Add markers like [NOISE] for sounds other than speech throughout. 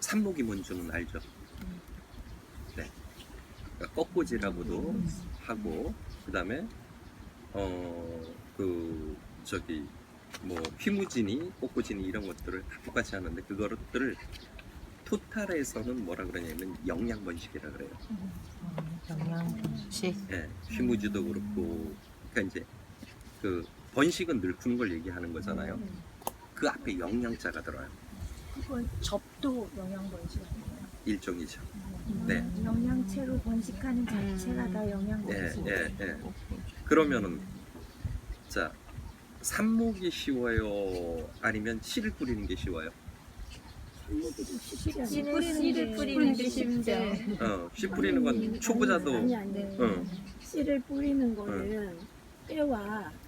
산목이 뭔지는 알죠? 네. 그러니까 꺾고지라고도 하고 그다음에 어그 저기 뭐 휘무진이 꺾고진이 이런 것들을 다 똑같이 하는데 그것들을 토탈에서는 뭐라 그러냐면 영양 번식이라 그래요. 영양식. 예, 휘무지도 그렇고 그러니까 이제 그 번식은 늙는 걸 얘기하는 거잖아요. 그 앞에 영양자가 들어요. 그건 접도 영양 번식 아니에요? 일종이죠. 네. 영양체로 번식하는 자체가 다 영양 예, 번식. 예, 예. 그러면은 자 삽목이 쉬워요? 아니면 씨를 뿌리는 게 쉬워요? 씨는 씨를 뿌리는 게 쉽죠. 어, 씨 뿌리는 건 초보자도 아니 아니 네. 어, 씨를 뿌리는 거는 때와 시-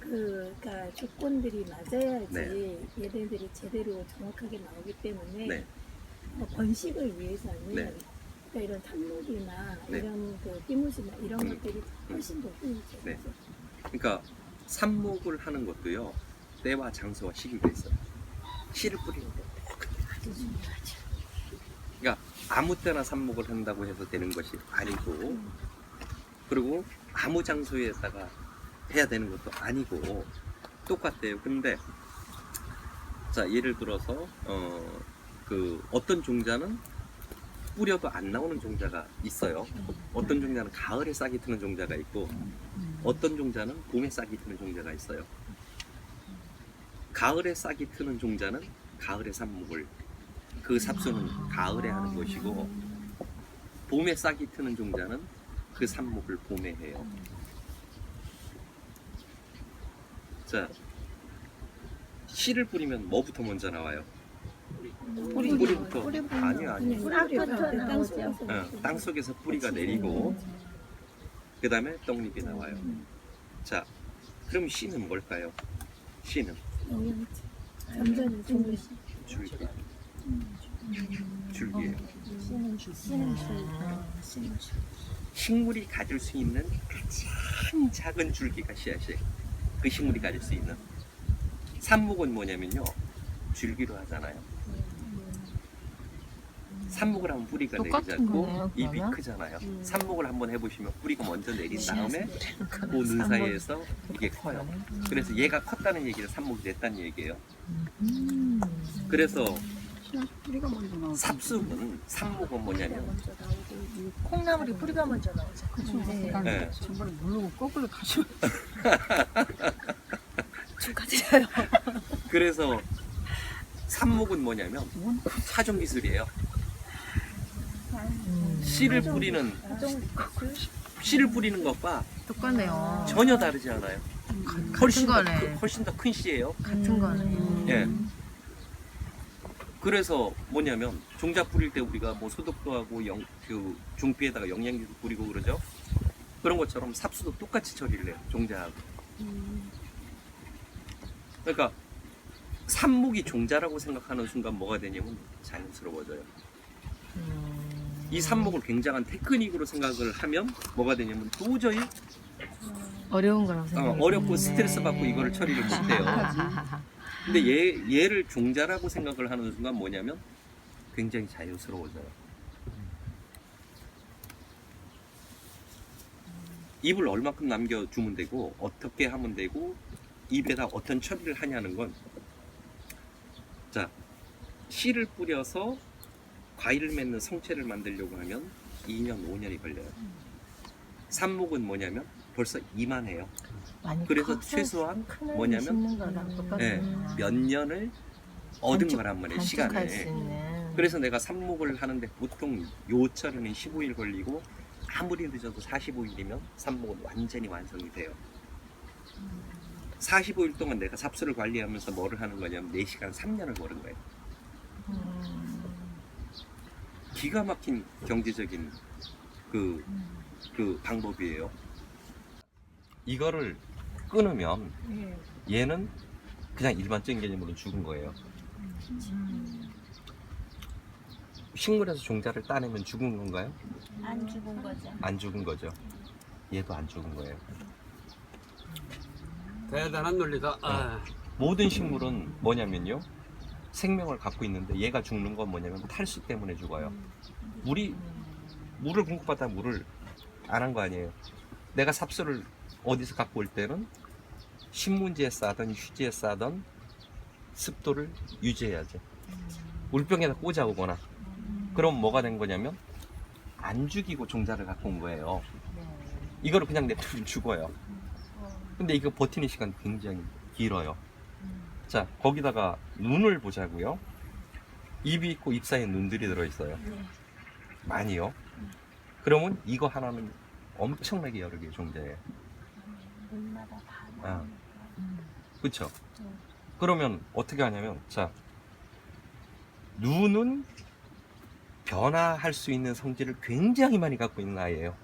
그 그러니까 조건들이 맞아야지 네. 얘네들이 제대로 정확하게 나오기 때문에 네. 어, 번식을 위해서는 네. 그러니까 이런 탐목이나 네. 이런 그 띠무시나 이런 음. 것들이 훨씬 더 효율이죠. 네. 그러니까 삽목을 하는 것도요 때와 장소와 시기가 있어요. 씨를 뿌리는 거. 그러니까 아무 때나 삽목을 한다고 해서 되는 것이 아니고 그리고 아무 장소에다가 해야 되는 것도 아니고 똑같대요. 근데 자 예를 들어서 어 그 어떤 종자는 뿌려도 안 나오는 종자가 있어요. 어떤 종자는 가을에 싹이 트는 종자가 있고 어떤 종자는 봄에 싹이 트는 종자가 있어요. 가을에 싹이 트는 종자는 가을에 삽목을 그 삽수는 가을에 하는 것이고 봄에 싹이 트는 종자는 그 삽목을 봄에 해요. 자, 씨를 뿌리면 뭐부터 먼저 나와요? 뿌리 뿌리부터 아니요 아니요. 뿌리부터 땅 나오죠. 속에서 어, 땅 속에서 뿌리가 내리고 그 다음에 떡잎이 나와요. 자, 그럼 씨는 뭘까요? 씨는 생기 줄기. 줄기예요. 씨는 줄. 씨는 줄. 식물이 가질 수 있는 가장 작은 줄기가 씨앗이에요. 그 식물이 가질 수 있는. 삽목은 뭐냐면요. 줄기로 하잖아요. 삽목을 하면 뿌리가 거네요, 잎이 그러면? 크잖아요. 음. 삽목을 한번 해보시면 뿌리가 먼저 내린 다음에 그그눈 사이에서 이게 커요. 그래서 얘가 컸다는 얘기는 삽목이 됐다는 얘기예요. 음. 그래서. 삽수는 삽목은 뭐냐면 먼저 나오고 콩나물이 뿌리가 먼저 나오죠. 네. 네. 정말 모르고 거꾸로 가시면 [LAUGHS] 축하드려요. 그래서 삽목은 뭐냐면 사종 기술이에요. 음. 씨를 뿌리는 씨를 뿌리는 것과 똑같네요. 전혀 다르지 않아요. 같은 훨씬 더, 거네. 크- 훨씬 더 큰 씨예요. 같은 거네. 예. 그래서 뭐냐면 종자 뿌릴 때 우리가 뭐 소독도 하고 영, 그 종피에다가 영양제도 뿌리고 그러죠. 그런 것처럼 삽수도 똑같이 처리를 해요. 종자하고. 그러니까 삽목이 종자라고 생각하는 순간 뭐가 되냐면 자연스러워져요. 음. 이 삽목을 굉장한 테크닉으로 생각을 하면 뭐가 되냐면 도저히 어려운 거라고 어, 생각해요. 어렵고 스트레스 받고 이거를 처리를 못해요. 근데 얘, 얘를 종자라고 생각을 하는 순간 뭐냐면 굉장히 자연스러워져요. 입을 얼마큼 남겨주면 되고 어떻게 하면 되고 입에다 어떤 처리를 하냐는 건 자, 씨를 뿌려서 과일을 맺는 성체를 만들려고 하면 2년, 5년이 걸려요. 삽목은 뭐냐면 벌써 이만해요. 많이 그래서 커서 최소한 큰 뭐냐면 심는 거랑 똑같네. 예, 몇 년을 얻은 단축- 거란 말이에요, 단축할 수 시간을. 있는. 그래서 내가 삽목을 하는데 보통 요철에는 15일 걸리고 아무리 늦어도 45일이면 삽목은 완전히 완성이 돼요. 45일 동안 내가 삽수를 관리하면서 뭐를 하는 거냐면 4시간 3년을 걸은 거예요. 음. 기가 막힌 경제적인 그, 그 방법이에요. 이거를 끊으면 네. 얘는 그냥 일반적인 개념으로 죽은 거예요. 식물에서 종자를 따내면 죽은 건가요? 안 죽은 거죠. 안 죽은 거죠. 얘도 안 죽은 거예요. 대단한 논리다. 아. 모든 식물은 뭐냐면요. 생명을 갖고 있는데 얘가 죽는 건 뭐냐면 탈수 때문에 죽어요. 물이 물을 공급받다 물을 안 한 거 아니에요. 내가 삽수를 어디서 갖고 올 때는 신문지에 싸던 휴지에 싸던 습도를 유지해야지. 물병에다 꽂아오거나 그럼 뭐가 된 거냐면 안 죽이고 종자를 갖고 온 거예요. 이거를 그냥 냅두면 죽어요. 근데 이거 버티는 시간 굉장히 길어요. 자, 거기다가 눈을 보자고요. 입이 있고 입 사이에 눈들이 들어있어요. 많이요. 그러면 이거 하나는 엄청나게 여러 개의 종자예요. 눈마다 다 아. 그쵸? 그러면 어떻게 하냐면, 자, 눈은 변화할 수 있는 성질을 굉장히 많이 갖고 있는 아이예요.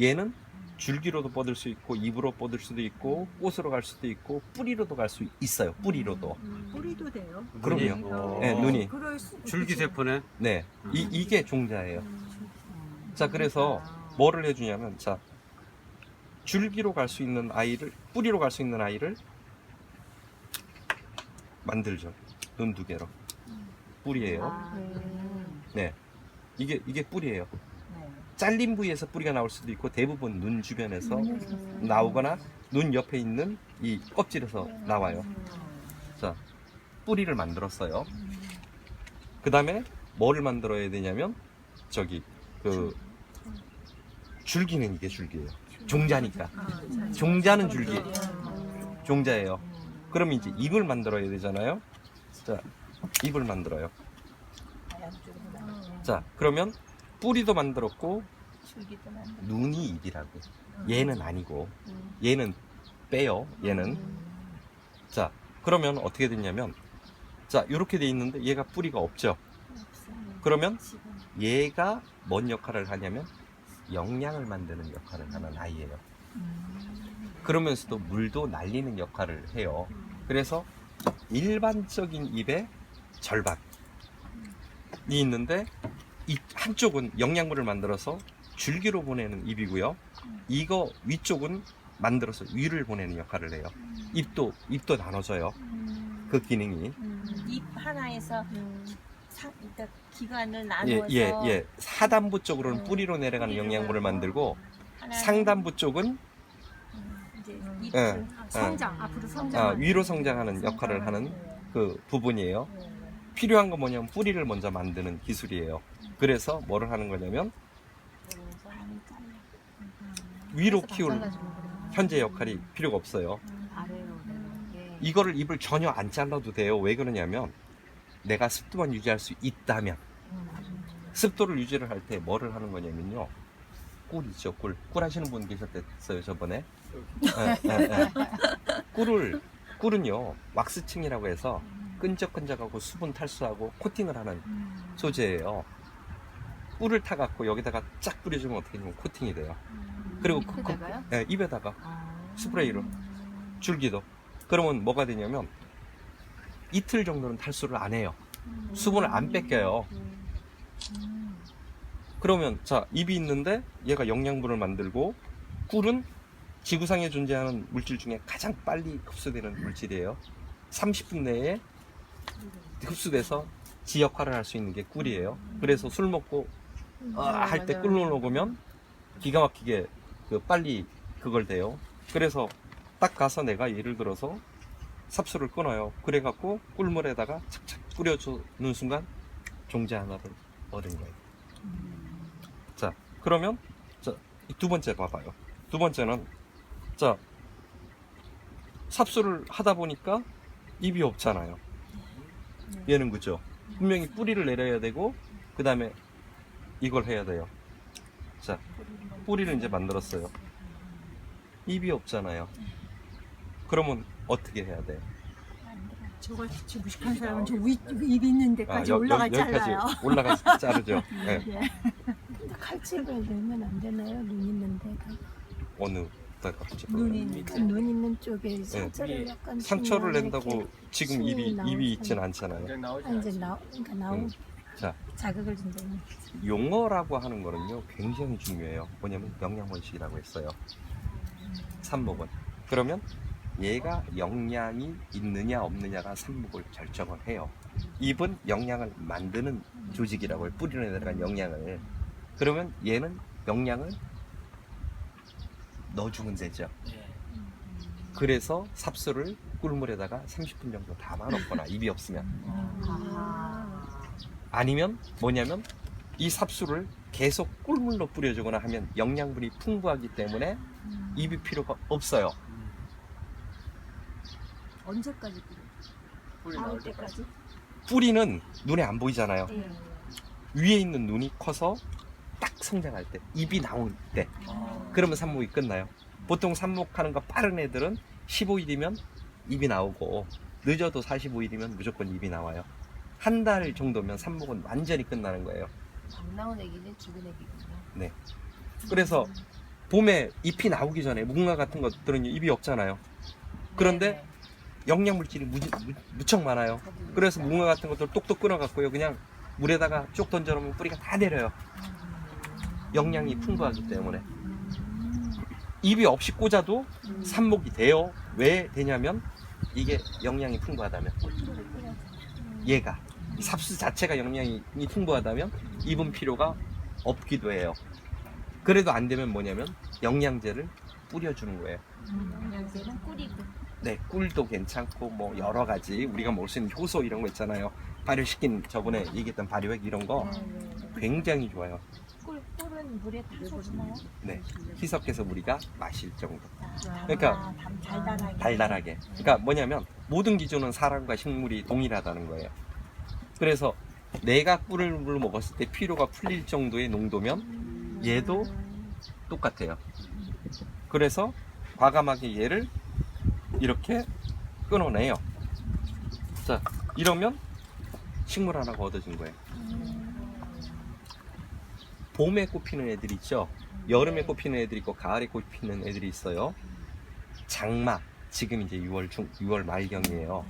얘는 줄기로도 뻗을 수 있고, 입으로 뻗을 수도 있고, 꽃으로 갈 수도 있고, 뿌리로도 갈 수 있어요. 뿌리로도. 뿌리도 돼요. 그럼요. 어. 네, 눈이. 그럴 수 줄기 세포네. 네. 이, 이게 종자예요. 자, 그래서 뭐를 해주냐면, 자, 줄기로 갈 수 있는 아이를, 뿌리로 갈 수 있는 아이를 만들죠. 눈 두 개로. 뿌리예요. 네. 이게, 이게 뿌리예요. 잘린 부위에서 뿌리가 나올 수도 있고, 대부분 눈 주변에서 나오거나, 눈 옆에 있는 이 껍질에서 나와요. 자, 뿌리를 만들었어요. 그 다음에 뭐를 만들어야 되냐면, 저기, 그, 줄기는 이게 줄기예요. 종자니까. 종자는 줄기. 종자예요. 그럼 이제 잎을 만들어야 되잖아요. 자, 잎을 만들어요. 자, 그러면 뿌리도 만들었고, 눈이 잎이라고. 얘는 아니고, 얘는 빼요. 얘는. 자, 그러면 어떻게 됐냐면, 자, 이렇게 돼 있는데 얘가 뿌리가 없죠. 그러면 얘가 뭔 역할을 하냐면 영양을 만드는 역할을 하는 아이예요. 그러면서도 물도 날리는 역할을 해요. 그래서 일반적인 잎의 절반이 있는데 이 한쪽은 영양분을 만들어서 줄기로 보내는 잎이고요. 이거 위쪽은 만들어서 위를 보내는 역할을 해요. 잎도 잎도 나눠져요. 그 기능이 잎 하나에서 사, 그러니까 기관을 예, 나누어서 예, 예. 하단부 쪽으로는 뿌리로 내려가는 뿌리로 영양분을 만들고 하나는 상단부 쪽은 이제 예, 잎을 성장 앞으로 성장. 아, 위로 성장하는 역할을 하는 그 부분이에요. 필요한 건 뭐냐면 뿌리를 먼저 만드는 기술이에요. 그래서 뭐를 하는 거냐면 위로 키울 현재 역할이 필요가 없어요. 이거를 잎을 전혀 안 잘라도 돼요. 왜 그러냐면 내가 습도만 유지할 수 있다면 습도를 유지를 할 때 뭐를 하는 거냐면요. 꿀 있죠, 꿀. 꿀 하시는 분 계셨어요, 저번에. 예, 예, 예. 꿀을, 꿀은요, 왁스층이라고 해서 끈적끈적하고 수분 탈수하고 코팅을 하는 소재예요. 꿀을 타갖고 여기다가 쫙 뿌려주면 어떻게 되면 코팅이 돼요. 그리고 그- 그-? 예, 입에다가 스프레이로 줄기도. 그러면 뭐가 되냐면 이틀 정도는 탈수를 안 해요. 수분을 안 뺏겨요. 그러면 자 입이 있는데 얘가 영양분을 만들고 꿀은 지구상에 존재하는 물질 중에 가장 빨리 흡수되는 물질이에요. 30분 내에 흡수돼서 지 역할을 할 수 있는 게 꿀이에요. 그래서 술 먹고 어, 할때 꿀을 먹으면 기가 막히게 그 빨리 그걸 돼요. 그래서 딱 가서 내가 예를 들어서 삽수를 끊어요. 그래갖고 꿀물에다가 착착 뿌려주는 순간 종제 하나를 얻은 거예요. 자, 그러면 자, 이두 번째 봐봐요. 두 번째는 자 삽수를 하다 보니까 입이 없잖아요. 얘는 그죠? 분명히 뿌리를 내려야 되고 그 다음에 이걸 해야 돼요. 자, 뿌리를 이제 만들었어요. 입이 없잖아요. 그러면 어떻게 해야 돼요? 저거 저 무식한 사람은 저윗입 있는 데까지 아, 여- 올라가 잘라요. 올라가서 자르죠. 네. 근데 칼집을 넣으면 안 되나요? 눈 있는 데가. 어느 데가? 눈 있는 그눈 있는 쪽에 상처를 약간 상처를 낸다고 지금 입이. 입이 있진 않잖아요. 아, 이제 나 그러니까 나오 음. 자. 자극을 준다는 용어라고 하는 거는요 굉장히 중요해요. 뭐냐면 영양원식이라고 했어요. 삽목은 그러면 얘가 영양이 있느냐 없느냐가 삽목을 결정을 해요. 잎은 영양을 만드는 조직이라고 해요. 뿌리에 들어간 영양을. 그러면 얘는 영양을 넣어주면 되죠. 그래서 삽수를 꿀물에다가 30분 정도 담아놓거나 입이 없으면 아니면 뭐냐면 이 삽수를 계속 꿀물로 뿌려주거나 하면 영양분이 풍부하기 때문에 입이 필요가 없어요. 언제까지 뿌려? 나올 때까지. 뿌리는 눈에 안 보이잖아요. 예. 위에 있는 눈이 커서 딱 성장할 때, 입이 나올 때, 그러면 삽목이 끝나요. 보통 삽목하는 거 빠른 애들은 15일이면 입이 나오고, 늦어도 45일이면 무조건 입이 나와요. 한 달 정도면 삽목은 완전히 끝나는 거예요. 안 나온 애기는 죽은 애기군요. 그래서 봄에 잎이 나오기 전에 무궁화 같은 것들은 입이 없잖아요. 그런데 영양물질이 무, 무척 많아요. 그래서 무궁화 같은 것들 똑똑 끊어갖고요. 그냥 물에다가 쭉 던져놓으면 뿌리가 다 내려요. 영양이 풍부하기 때문에. 잎이 없이 꽂아도 삽목이 돼요. 왜 되냐면 이게 영양이 풍부하다면. 얘가. 이 삽수 자체가 영양이 풍부하다면 잎은 필요가 없기도 해요. 그래도 안 되면 뭐냐면 영양제를 뿌려주는 거예요. 영양제는 꿀이고. 네, 꿀도 괜찮고 뭐 여러 가지 우리가 먹을 수 있는 효소 이런 거 있잖아요. 발효시킨 저번에 얘기했던 발효액 이런 거 굉장히 좋아요. 꿀 꿀은 물에 타서 주나요? 네, 희석해서 우리가 마실 정도. 아, 그러니까 담 달달하게. 달달하게. 그러니까 뭐냐면 모든 기준은 사람과 식물이 동일하다는 거예요. 그래서 내가 꿀을 물 먹었을 때 피로가 풀릴 정도의 농도면 얘도 똑같아요. 그래서 과감하게 얘를 이렇게 끊어내요. 자, 이러면 식물 하나가 얻어진 거예요. 봄에 꽃피는 애들이 있죠. 여름에 꽃피는 애들이 있고 가을에 꽃피는 애들이 있어요. 장마 지금 이제 6월 중 6월 말경이에요.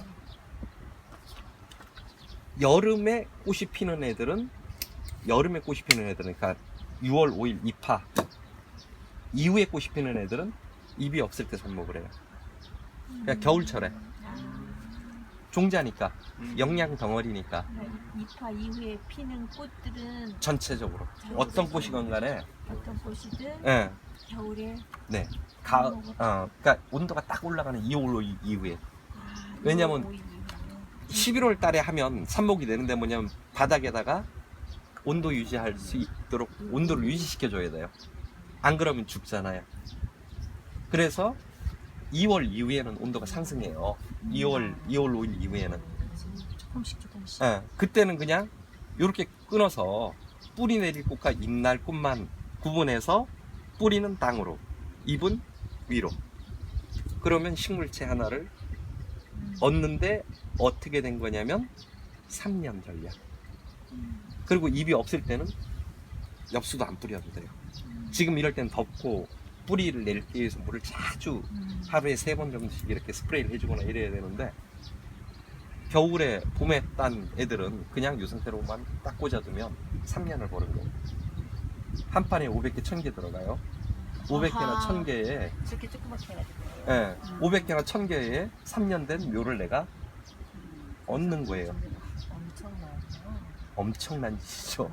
여름에 꽃이 피는 애들은 여름에 꽃이 피는 애들은 그러니까 6월 5일 입하 이후에 꽃이 피는 애들은 잎이 없을 때 삽목을 해요. 그러니까 겨울철에 종자니까 영양 덩어리니까 입화 이후에 피는 꽃들은 전체적으로 어떤 꽃이건 간에 어떤 꽃이든 예, 겨울에 네. 가, 어, 그러니까 온도가 딱 올라가는 2월 이후에 아, 왜냐면 이거 오일 이후에. 11월 달에 하면 삽목이 되는데 뭐냐면 바닥에다가 온도 유지할 수 있도록 온도를 유지시켜 줘야 돼요. 안 그러면 죽잖아요. 그래서 2월 이후에는 온도가 상승해요. 2월 2월 5일 이후에는 조금씩 조금씩. 예, 그때는 그냥 이렇게 끊어서 뿌리 내릴 꽃과 잎날 꽃만 구분해서 뿌리는 땅으로, 잎은 위로. 그러면 식물체 하나를 얻는데 어떻게 된 거냐면 3년 전략. 그리고 잎이 없을 때는 엽수도 안 뿌려도 돼요. 지금 이럴 땐 덥고 뿌리를 내리기 위해서 물을 자주 하루에 세 번 정도씩 이렇게 스프레이를 해주거나 이래야 되는데 겨울에 봄에 딴 애들은 그냥 이 상태로만 딱 꽂아두면 3년을 버는 거예요. 한 판에 500개, 1000개 들어가요. 500개나 아하. 1000개에 저렇게 조그맣게 해가지고. 예, 500개나 1000개에 3년 된 묘를 내가 얻는 거예요. 엄청나요. 엄청난 짓이죠.